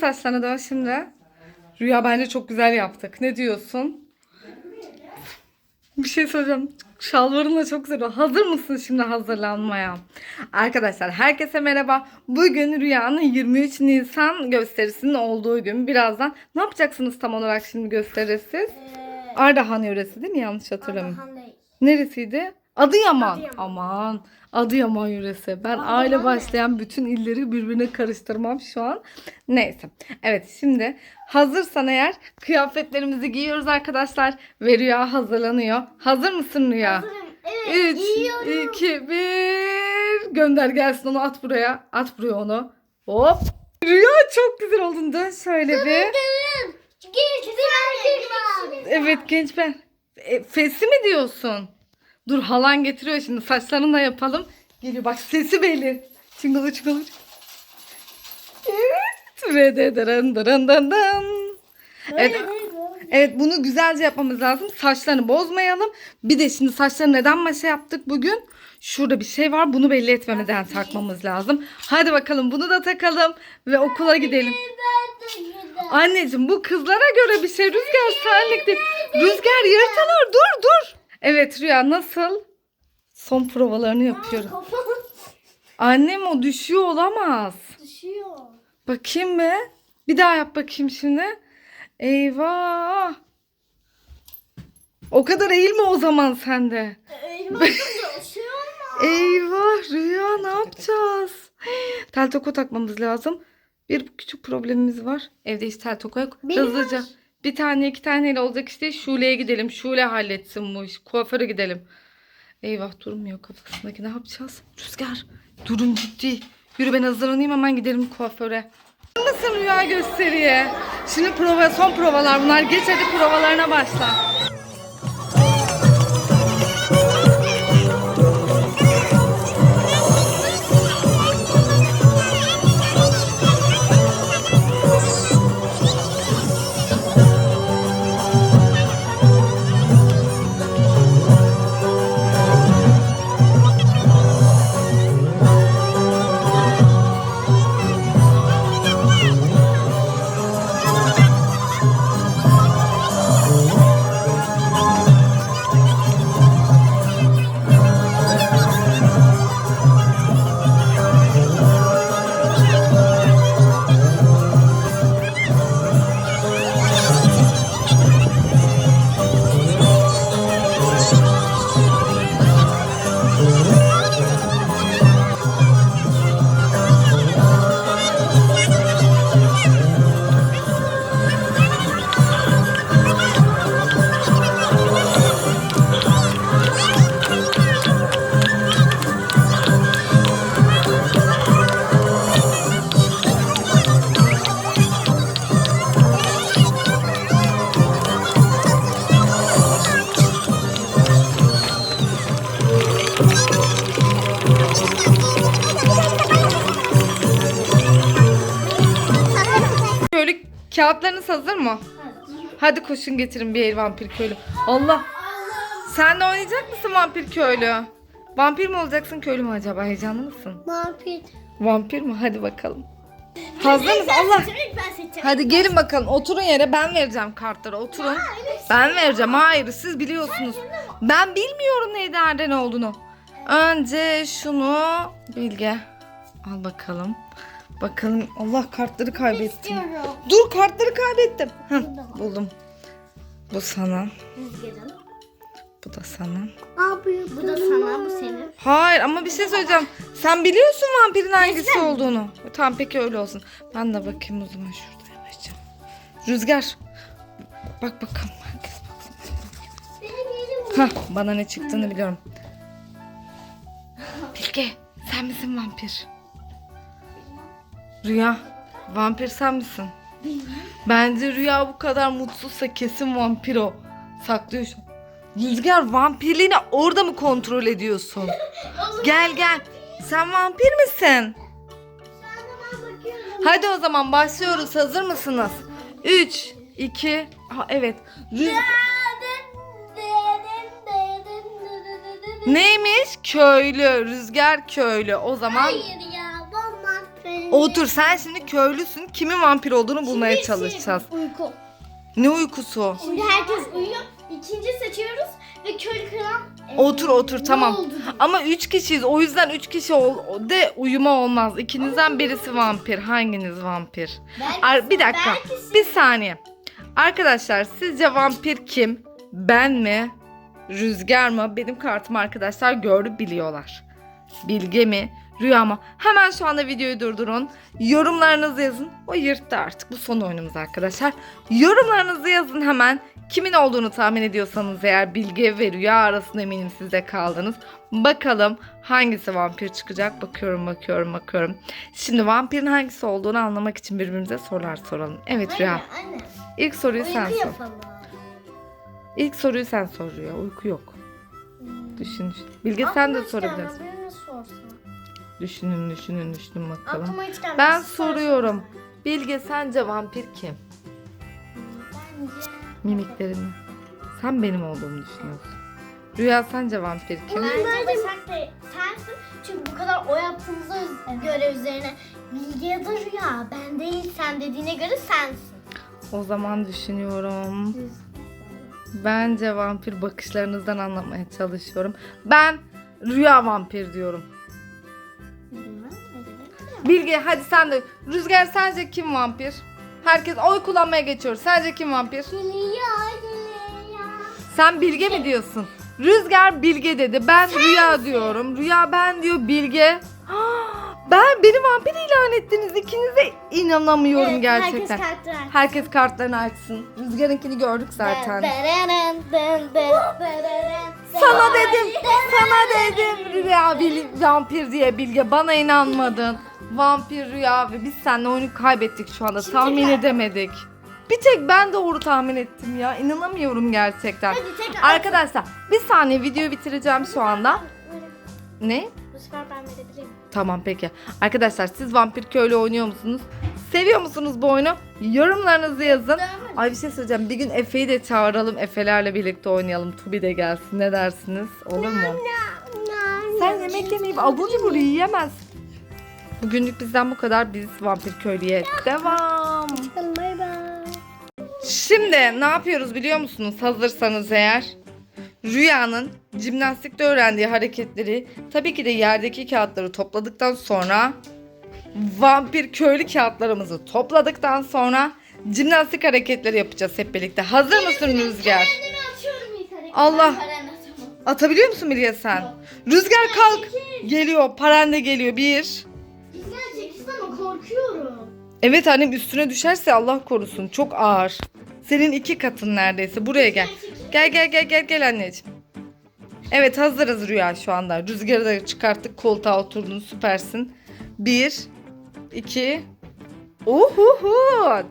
Saçlarına dön şimdi. Rüya bence çok güzel yaptık. Ne diyorsun? Bir şey söyleyeceğim. Şalvarın da çok güzel. oldu. Hazır mısın şimdi hazırlanmaya? Arkadaşlar herkese merhaba. Bugün Rüya'nın 23 Nisan gösterisinin olduğu gün. Birazdan ne yapacaksınız tam olarak şimdi gösterisiz? Ardahan yöresi değil mi? Yanlış hatırlamıyorum. Neresiydi? Adıyaman. Adıyaman. Aman. Adıyaman yöresi. Ben Adıyaman aile ne? başlayan bütün illeri birbirine karıştırmam şu an. Neyse. Evet şimdi hazırsan eğer kıyafetlerimizi giyiyoruz arkadaşlar. Ve Rüya hazırlanıyor. Hazır mısın Rüya? Hazırım. Evet. 3, giyiyorum. 2, 1. Gönder gelsin onu at buraya. At buraya onu. Hop. Rüya çok güzel oldun. Dön şöyle bir. Genç bir erkek var. Evet genç ben. E, fesi mi diyorsun? Dur halan getiriyor şimdi saçlarını da yapalım. Geliyor bak sesi belli. Çıngılı çıngılı. Evet. Ve de dırın dırın dın dın. Evet, evet bunu güzelce yapmamız lazım. Saçlarını bozmayalım. Bir de şimdi saçları neden maşa yaptık bugün? Şurada bir şey var. Bunu belli etmemeden takmamız lazım. Hadi bakalım bunu da takalım ve okula gidelim. Anneciğim bu kızlara göre bir şey. Rüzgar senlik değil. Rüzgar yırtılır. Dur dur. Evet Rüya nasıl? Son provalarını yapıyorum. Annem o düşüyor olamaz. düşüyor. Bakayım be. Bir daha yap bakayım şimdi. Eyvah. O kadar eğilme o zaman sen de. Elma düşüyor mu? Eyvah Rüya ne yapacağız? Tel toko takmamız lazım. Bir küçük problemimiz var. Evde hiç tel toko yok. Benim Hızlıca. var. Bir tane iki taneyle olacak işte. Şule'ye gidelim. Şule halletsin bu iş. Kuaföre gidelim. Eyvah durmuyor kafasındaki. Ne yapacağız? Rüzgar. Durum ciddi. Yürü ben hazırlanayım hemen gidelim kuaföre. Nasıl rüya gösteriye? Şimdi prova, son provalar bunlar. Geç hadi provalarına başla. Kağıtlarınız hazır mı? Hadi koşun getirin bir el vampir köylü. Allah. Sen de oynayacak mısın vampir köylü? Vampir mi olacaksın köylü mü acaba? Heyecanlı mısın? Vampir. Vampir mi? Hadi bakalım. Hazır mısın? Allah. Hadi gelin bakalım. Oturun yere. Ben vereceğim kartları. Oturun. Ben vereceğim. Hayır siz biliyorsunuz. Ben bilmiyorum neydi nerede ne olduğunu. Önce şunu Bilge. Al bakalım. Bakalım. Allah kartları kaybettim. İstiyorum. Dur kartları kaybettim. Heh, buldum. Bu sana. Bu da sana. Abi bu da sana bu senin. Hayır ama bir şey söyleyeceğim. Sen biliyorsun vampirin hangisi olduğunu. Tamam peki öyle olsun. Ben de bakayım o zaman şurada yavaşça. Rüzgar. Bak bakalım. Herkes baksın. Hah bana ne çıktığını biliyorum. Bilge sen misin vampir? Rüya vampir sen misin? Bence Rüya bu kadar mutsuzsa kesin vampir o. Saklıyor şu. Rüzgar vampirliğini orada mı kontrol ediyorsun? Gel gel. Sen vampir misin? Hadi o zaman başlıyoruz. Hazır mısınız? 3, 2, ha evet. Rüz... Neymiş? Köylü. Rüzgar köylü. O zaman Hayır. Otur sen şimdi köylüsün. Kimin vampir olduğunu bulmaya Şimdi çalışacağız. şey, Uyku. Ne uykusu? Şimdi herkes uyuyor. İkinci seçiyoruz ve köylü kıran. e, Otur otur ne tamam. oldu diyor. Ama üç kişiyiz. O yüzden üç kişi ol, de uyuma olmaz. İkinizden birisi vampir. Hanginiz vampir? Belki- Ar- bir dakika. belki Bir saniye. Arkadaşlar sizce vampir kim? Ben mi? Rüzgar mı? Benim kartımı arkadaşlar gördü biliyorlar. Bilge mi? Rüya mı? Hemen şu anda videoyu durdurun. Yorumlarınızı yazın. O yırttı artık. Bu son oyunumuz arkadaşlar. Yorumlarınızı yazın hemen. Kimin olduğunu tahmin ediyorsanız eğer Bilge ve Rüya arasında eminim siz de kaldınız. Bakalım hangisi vampir çıkacak? Bakıyorum bakıyorum bakıyorum. Şimdi vampirin hangisi olduğunu anlamak için birbirimize sorular soralım. Evet Rüya. Anne. İlk soruyu sen Uyku sor. yapalım. İlk soruyu sen sor Rüya. Uyku yok. Hmm. Düşün düşün. Bilge sen de sorabilirsin. Düşünün düşünün düşünün bakalım. Aklıma hiç gelmez. Ben Siz soruyorum. Bilge sence vampir kim? Bence. Mimiklerini. Sen benim olduğumu düşünüyorsun. Rüya sence vampir kim? Bence Başak Bey sensin. Çünkü bu kadar o yaptığımıza göre üzerine Bilge ya da Rüya ben değil sen dediğine göre sensin. O zaman düşünüyorum. Bence vampir bakışlarınızdan anlamaya çalışıyorum. Ben Rüya vampir diyorum. Bilge hadi sen de. Rüzgar sence kim vampir? Herkes oy kullanmaya geçiyor. Sence kim vampir? Sen Bilge mi diyorsun? Rüzgar Bilge dedi. Ben Rüya diyorum. Rüya ben diyor Bilge. Ben beni vampir ilan ettiniz. İkinize inanamıyorum Evet, gerçekten. Herkes kartlar. Herkes kartlarını açsın. Rüzgar'ınkini gördük zaten. Sana dedim, sana dedim Rüya bil- vampir diye Bilge. Bana inanmadın. Vampir Rüya ve biz seninle oyunu kaybettik şu anda. Tahmin tekrar. edemedik. Bir tek ben doğru tahmin ettim ya. İnanamıyorum gerçekten. Hadi tekrar. Arkadaşlar bir saniye videoyu bitireceğim şu anda. Ne? Bu sefer ben verebilirim. Tamam peki. Arkadaşlar siz vampir köylü oynuyor musunuz? Seviyor musunuz bu oyunu? Yorumlarınızı yazın. Ay bir şey söyleyeceğim. Bir gün Efe'yi de çağıralım. Efe'lerle birlikte oynayalım. Tubi de gelsin. Ne dersiniz? Olur mu? Sen yemek yemeyip abur cubur yiyemez. Bugünlük bizden bu kadar. Biz vampir köylüye devam. Bay bay. Şimdi ne yapıyoruz biliyor musunuz? Hazırsanız eğer. Rüyanın jimnastikte öğrendiği hareketleri tabii ki de yerdeki kağıtları topladıktan sonra vampir köylü kağıtlarımızı topladıktan sonra jimnastik hareketleri yapacağız hep birlikte. Hazır mısın Rüzgar? Allah. Atabiliyor musun Bilge sen? Rüzgar kalk. Geliyor. Paren de geliyor. Bir. Güzel çekilsin ama korkuyorum. Evet annem üstüne düşerse Allah korusun. Çok ağır. Senin iki katın neredeyse. Buraya gel. Gel gel gel gel gel anneciğim. Evet hazırız Rüya şu anda. Rüzgarı da çıkarttık. Koltuğa oturdun. Süpersin. Bir. iki. Uhuhu.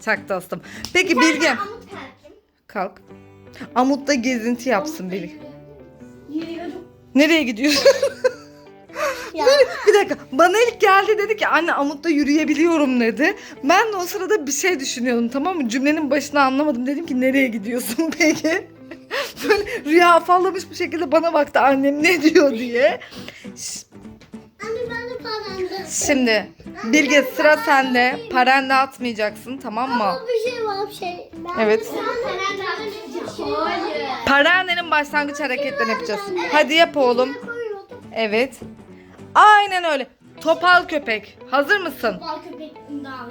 Çak dostum. Peki Bilge. Amut kalkayım. Kalk. Amut'ta gezinti yapsın Bilge. Yürüyorum. Nereye gidiyorsun? Ya. Bir dakika. Bana ilk geldi dedi ki anne Amut'ta yürüyebiliyorum dedi. Ben de o sırada bir şey düşünüyordum tamam mı? Cümlenin başını anlamadım. Dedim ki nereye gidiyorsun peki? Böyle rüya afallamış bir şekilde bana baktı annem ne diyor diye. Anne ben de. Şimdi Bilge sıra sende. Paranı da atmayacaksın tamam mı? bir şey var bir şey. Ben Evet. Sen paranda bir şey başlangıç hareketlerini yapacağız. Hadi yap oğlum. Koyuyordum. Evet. Aynen öyle. Topal köpek. Hazır mısın? Bal köpeğin daha.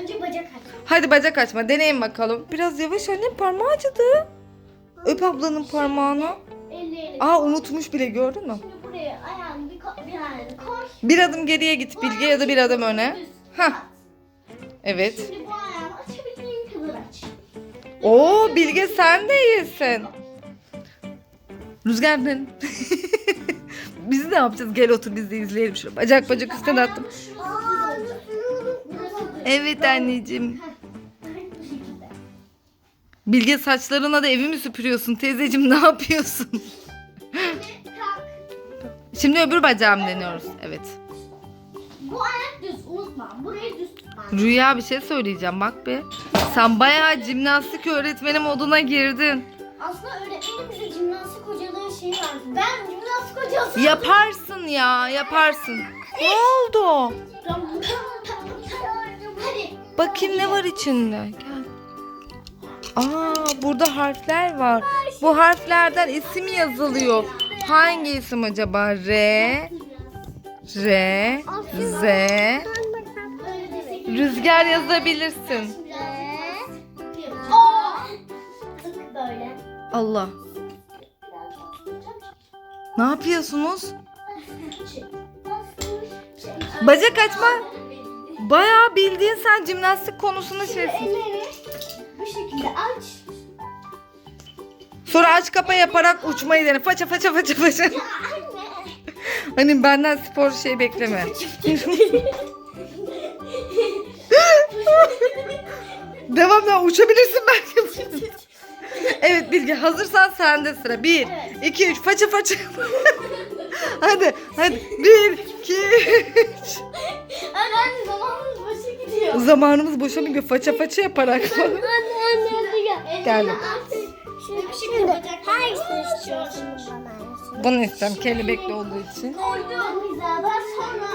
Önce bacak aç. Hadi bacak açma. Deneyin bakalım. Biraz yavaş annem parmağı acıdı. Öp ablanın parmağını. Ellerini. Aa unutmuş bile gördün mü? Şimdi buraya ayağını bir, ko- bir ayağını koy. Bir adım geriye git Bilge ya da bir adım öne. Düz. Hah. At. Evet. Şimdi bu ayağını açabildiğin kadar aç. Oo Bilge sen de iyisin. Rüzgar ne? biz ne yapacağız? Gel otur biz de izleyelim şunu. Bacak bacak üstüne attım. Evet anneciğim. Bilge saçlarına da evi mi süpürüyorsun teyzeciğim ne yapıyorsun? Şimdi öbür bacağım deniyoruz. Evet. Bu ayak düz unutma. Burayı düz tutma. Rüya bir şey söyleyeceğim bak be. Sen bayağı jimnastik öğretmeni moduna girdin. Aslında öğretmenin bize şeyi vardı. Ben jimnastik hocası. Yaparsın ya yaparsın. Ne oldu? Hadi. Bakayım ne var içinde. Gel. Aa burada harfler var. Bu harflerden isim yazılıyor. Hangi isim acaba? R, R, Z. Rüzgar yazabilirsin. Allah. Ne yapıyorsunuz? Bacak açma. Bayağı bildiğin sen jimnastik konusunda şeysin. Bu şekilde aç. Sonra aç kapa yaparak uçmayı dene. Faça faça faça faça. Hani benden spor şey bekleme. Devamlı uçabilirsin belki. Evet Bilge hazırsan sende sıra. Bir, Evet. iki, üç faça faça. hadi hadi. Bir, iki, üç. Anne anne zamanımız boşa gidiyor. Zamanımız boşa mı gidiyor? Faça faça yaparak. Anne anne hadi gel. Geldim. Şimdi hangisini istiyorsun bana? Bunu istem kelebekli olduğu için. Koydum hizadan sonra.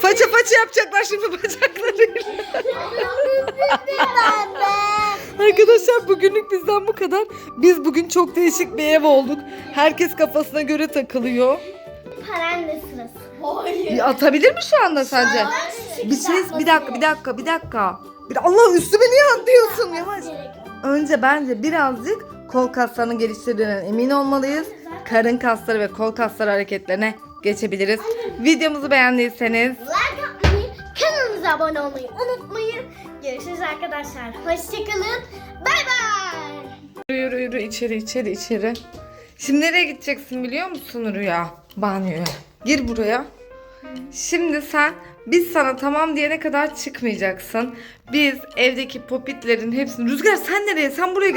Faça faça yapacaklar şimdi bacaklarıyla. Arkadaşlar bugünlük bizden bu kadar. Biz bugün çok değişik bir ev olduk. Herkes kafasına göre takılıyor. Paran sırası? Hayır. Atabilir mi şu anda sence? Bir şey bir dakika bir dakika bir dakika. Bir Allah üstüme niye atlıyorsun yavaş. Önce bence birazcık kol kaslarını geliştirdiğinden emin olmalıyız. Karın kasları ve kol kasları hareketlerine geçebiliriz. Videomuzu beğendiyseniz Like atmayı, kanalımıza abone olmayı unutmayın. Görüşürüz arkadaşlar. Hoşçakalın. Bay bay. Yürü yürü yürü içeri içeri içeri. Şimdi nereye gideceksin biliyor musun Rüya? Banyoya. Gir buraya. Şimdi sen biz sana tamam diyene kadar çıkmayacaksın. Biz evdeki popitlerin hepsini... Rüzgar sen nereye? Sen buraya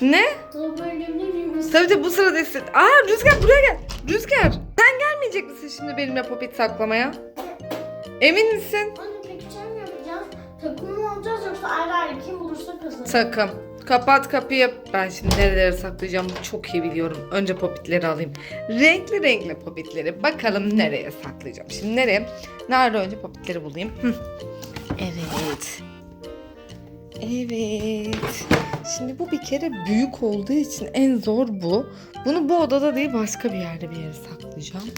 Ne? Tabii de bu sırada iste- Aa Rüzgar buraya gel. Rüzgar sen gelmeyecek misin şimdi benimle popit saklamaya? Emin misin? Anne peki sen mi yapacağız? Takım mı olacağız yoksa ayrı ayrı kim bulursa kazanır. Takım. Kapat kapıyı. Ben şimdi nerelere saklayacağımı çok iyi biliyorum. Önce popitleri alayım. Renkli renkli popitleri. Bakalım nereye saklayacağım. Şimdi nereye? Nerede önce popitleri bulayım. Hı. Evet. Evet. Şimdi bu bir kere büyük olduğu için en zor bu. Bunu bu odada değil başka bir yerde bir yere saklayacağım.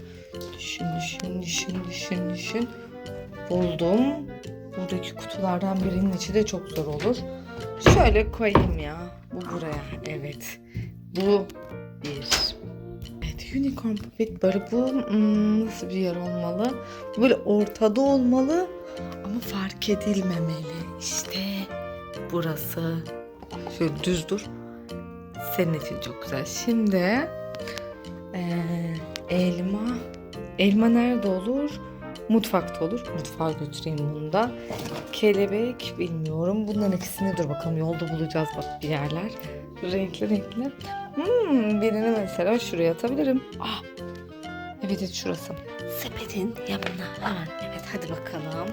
Düşün düşün düşün düşün düşün. Buldum. Buradaki kutulardan birinin içi de çok zor olur. Şöyle koyayım ya. Bu buraya. Evet. Bu bir. Evet unicorn puppet barı bu hmm, nasıl bir yer olmalı? Böyle ortada olmalı ama fark edilmemeli. İşte burası. Şöyle düz dur. Senin için çok güzel. Şimdi eee, elma. Elma nerede olur? Mutfakta olur. Mutfağa götüreyim bunu da. Kelebek bilmiyorum. Bunların ikisini dur bakalım yolda bulacağız bak bir yerler. Renkli renkli. Hmm, birini mesela şuraya atabilirim. Ah. Evet evet şurası. Sepetin yanına hemen. Evet hadi bakalım.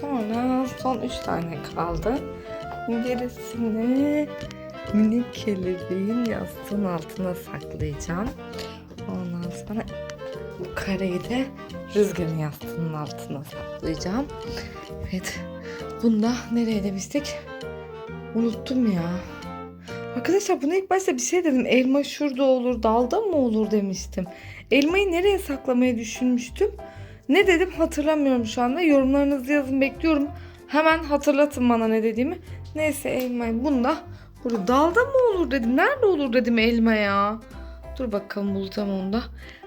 Sonra son üç tane kaldı. Gerisini minik kelebeğin yastığın altına saklayacağım. Ondan sonra bu kareyi de rüzgarın yastığının altına saklayacağım. Evet. Bunu da nereye demiştik? Unuttum ya. Arkadaşlar buna ilk başta bir şey dedim. Elma şurada olur, dalda mı olur demiştim. Elmayı nereye saklamayı düşünmüştüm. Ne dedim hatırlamıyorum şu anda. Yorumlarınızı yazın bekliyorum. Hemen hatırlatın bana ne dediğimi. Neyse elmayı bunda burada dalda mı olur dedim. Nerede olur dedim elma ya. Dur bakalım bulacağım onu da.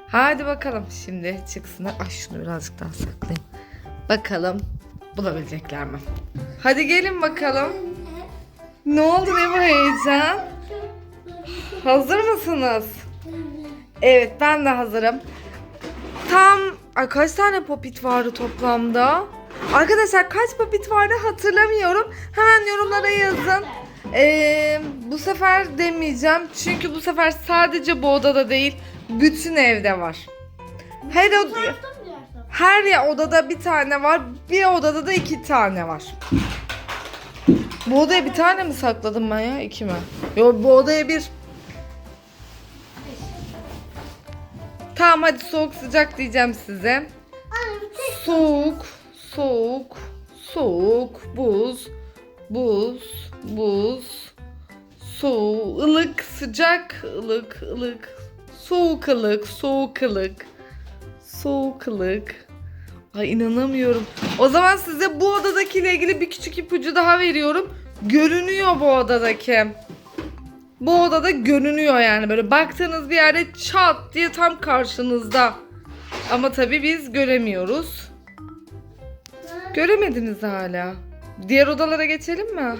Hadi bakalım şimdi çıksınlar. Ay şunu birazcık daha saklayayım. Bakalım bulabilecekler mi? Hadi gelin bakalım. Ne oldu ne bu heyecan? Hazır mısınız? Evet ben de hazırım. Tam ay, kaç tane popit vardı toplamda? Arkadaşlar kaç popit vardı hatırlamıyorum. Hemen yorumlara yazın. Ee, bu sefer demeyeceğim. Çünkü bu sefer sadece bu odada değil. Bütün evde var. Her oda, her ya odada bir tane var. Bir odada da iki tane var. Bu odaya bir tane mi sakladım ben ya? İki mi? Yok bu odaya bir. Tamam hadi soğuk sıcak diyeceğim size. Soğuk, soğuk, soğuk, buz, buz, buz, soğuk, ılık, sıcak, ılık, ılık, soğuk, ılık, soğuk, ılık, soğuk, ılık. Ay inanamıyorum. O zaman size bu odadakiyle ilgili bir küçük ipucu daha veriyorum. Görünüyor bu odadaki. Bu odada görünüyor yani böyle baktığınız bir yerde çat diye tam karşınızda. Ama tabii biz göremiyoruz. Göremediniz hala. Diğer odalara geçelim mi?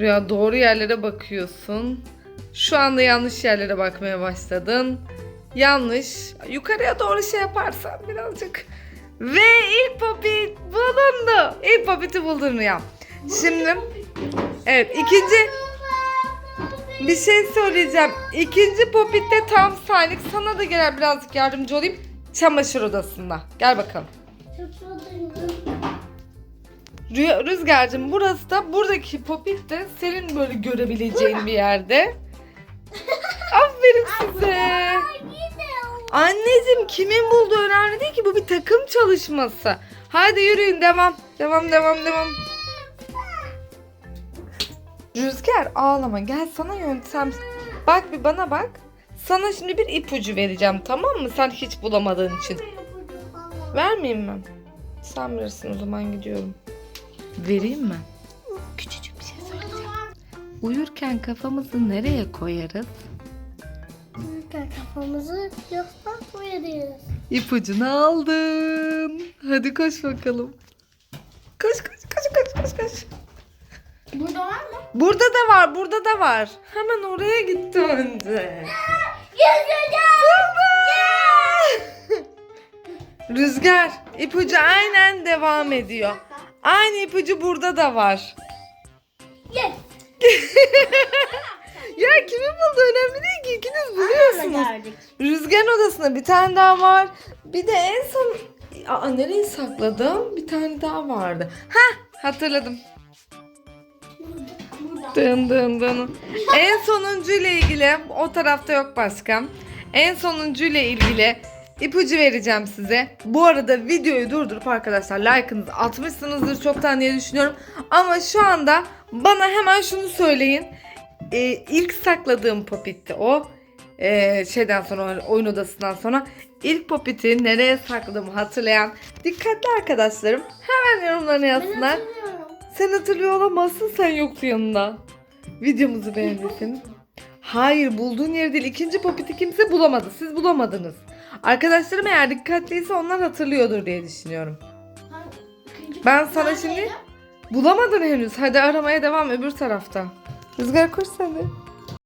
Rüya doğru yerlere bakıyorsun. Şu anda yanlış yerlere bakmaya başladın. Yanlış. Yukarıya doğru şey yaparsan birazcık. Ve ilk popit bulundu. İlk popiti buldun Rüya. Şimdi evet ikinci bir şey söyleyeceğim. İkinci popitte tam saniye sana da gel birazcık yardımcı olayım. Çamaşır odasında. Gel bakalım. Rüya, Rüzgar'cığım burası da buradaki popit de senin böyle görebileceğin bir yerde. Aferin size. Anneciğim kimin bulduğu önemli değil ki bu bir takım çalışması. Hadi yürüyün devam. Devam devam devam. Rüzgar ağlama gel sana yöntem. Bak bir bana bak. Sana şimdi bir ipucu vereceğim tamam mı? Sen hiç bulamadığın için. Vermeyeyim mi? Sen bilirsin o zaman gidiyorum. Vereyim mi? Küçücük bir şey söyleyeceğim. Uyurken kafamızı nereye koyarız? Kafamızı yoksa koyarız. İpucunu aldın. Hadi koş bakalım. Koş koş koş koş koş koş. Burada var mı? Burada da var, burada da var. Hemen oraya gitti önce. Rüzgar, ipucu aynen devam ediyor. Aynı ipucu burada da var. Yes. Ya kimin buldu önemli değil ki ikiniz buluyorsunuz. Rüzgarın odasında bir tane daha var. Bir de en son... Aa nereye sakladım? Bir tane daha vardı. Hah hatırladım. Dın dın dın. En sonuncu ile ilgili o tarafta yok başka. En sonuncu ile ilgili ipucu vereceğim size. Bu arada videoyu durdurup arkadaşlar like'ınızı atmışsınızdır çoktan diye düşünüyorum. Ama şu anda bana hemen şunu söyleyin. Ee, ilk sakladığım popitti o. Ee, şeyden sonra oyun odasından sonra ilk popiti nereye sakladığımı hatırlayan dikkatli arkadaşlarım hemen yorumlarına yazsınlar. Sen hatırlıyor olamazsın sen yoktu yanında. Videomuzu beğendiyseniz. Hayır bulduğun yeri değil. İkinci popiti kimse bulamadı. Siz bulamadınız. Arkadaşlarım eğer dikkatliyse onlar hatırlıyordur diye düşünüyorum. Ben sana şimdi bulamadın henüz. Hadi aramaya devam öbür tarafta. Rüzgar koş sen de.